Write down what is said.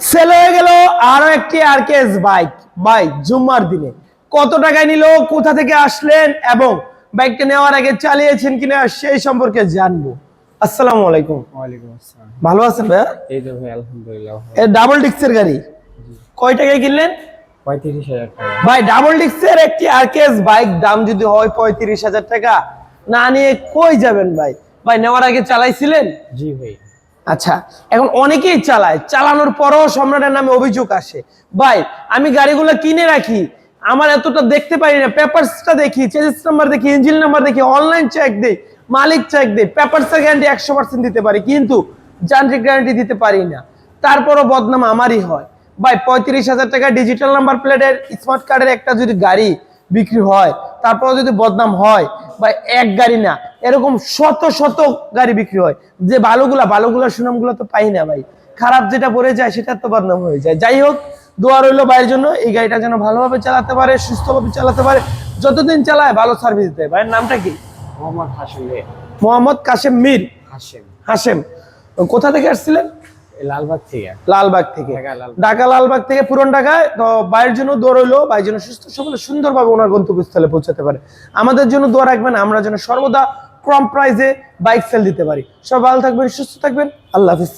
Sell হয়ে গেল আরও একটি আরকেএস বাইক বাইক জুম্মার দিনে কত টাকায় নিল কোথা থেকে আসলেন এবং বাইকটা নেওয়ার আগে চালিয়েছেন কিনা সেই সম্পর্কে জানব। আসসালামু আলাইকুম। ওয়ালাইকুম আসসালাম। ভালো আছেন ভাইয়া? এই তো ভাই আলহামদুলিল্লাহ। এ ডাবল ডিক্সের গাড়ি? কয় টাকায় কিনলেন? পঁয়ত্রিশ হাজার টাকা। ভাই ডাবল ডিক্সের একটি আরকেএস বাইক দাম যদি হয় পঁয়ত্রিশ হাজার টাকা না নিয়ে কই যাবেন ভাই? ভাই নেওয়ার আগে চালাইছিলেন? জি ভাই। আচ্ছা এখন অনেকেই চালায়। চালানোর পরও সম্রাটের নামে অভিযোগ আসে। ভাই, আমি গাড়িগুলো কিনে রাখি। আমার এতটা দেখতে পারি না। পেপারসটা দেখি চেসিস নাম্বার দেখি ইঞ্জিন নাম্বার দেখি, অনলাইন চেক দেই, মালিক চেক দেই। পেপারসের গ্যারান্টি একশো পার্সেন্ট দিতে পারি, কিন্তু যান্ত্রিক গ্যারান্টি দিতে পারি না। তারপরও বদনাম আমারই হয়। ভাই, পঁয়ত্রিশ হাজার টাকা ডিজিটাল নাম্বার প্লেটের স্মার্ট কার্ডের একটা যদি গাড়ি বিক্রি হয় তারপর যদি বদনাম হয় বা এক গাড়ি না। এরকম শত শত গাড়ি বিক্রি হয়। যে ভালোগুলা ভালোগুলা সুনামগুলো তো পাই না ভাই। খারাপ যেটা পড়ে যায় সেটা তো বদনাম হয়ে যায়। যাই হোক দোয়া রইল ভাইয়ের জন্য এই গাড়িটা যেন ভালোভাবে চালাতে পারে সুস্থভাবে চালাতে পারে যতদিন চালায় ভালো সার্ভিস দেয়। ভাইয়ের নামটা কি? মোহাম্মদ হাসিম মোহাম্মদ কাশেম মীর। হাসিম হাসেম কোথা থেকে আসছিলেন? লালবাগ থেকে। লালবাগ থেকে। ঢাকা লালবাগ। থেকে পুরন ঢাকায়। তো ভাইয়ের জন্য দৌড় হইল যেন সুস্থ সবল সুন্দরভাবে ওনার গন্তব্যস্থলে পৌঁছাতে পারে। আমাদের জন্য দোয়া রাখবেন আমরা যেন সর্বদা কম প্রাইসে বাইক সেল দিতে পারি। সব ভালো থাকবেন সুস্থ থাকবেন আল্লাহ হাফিজ।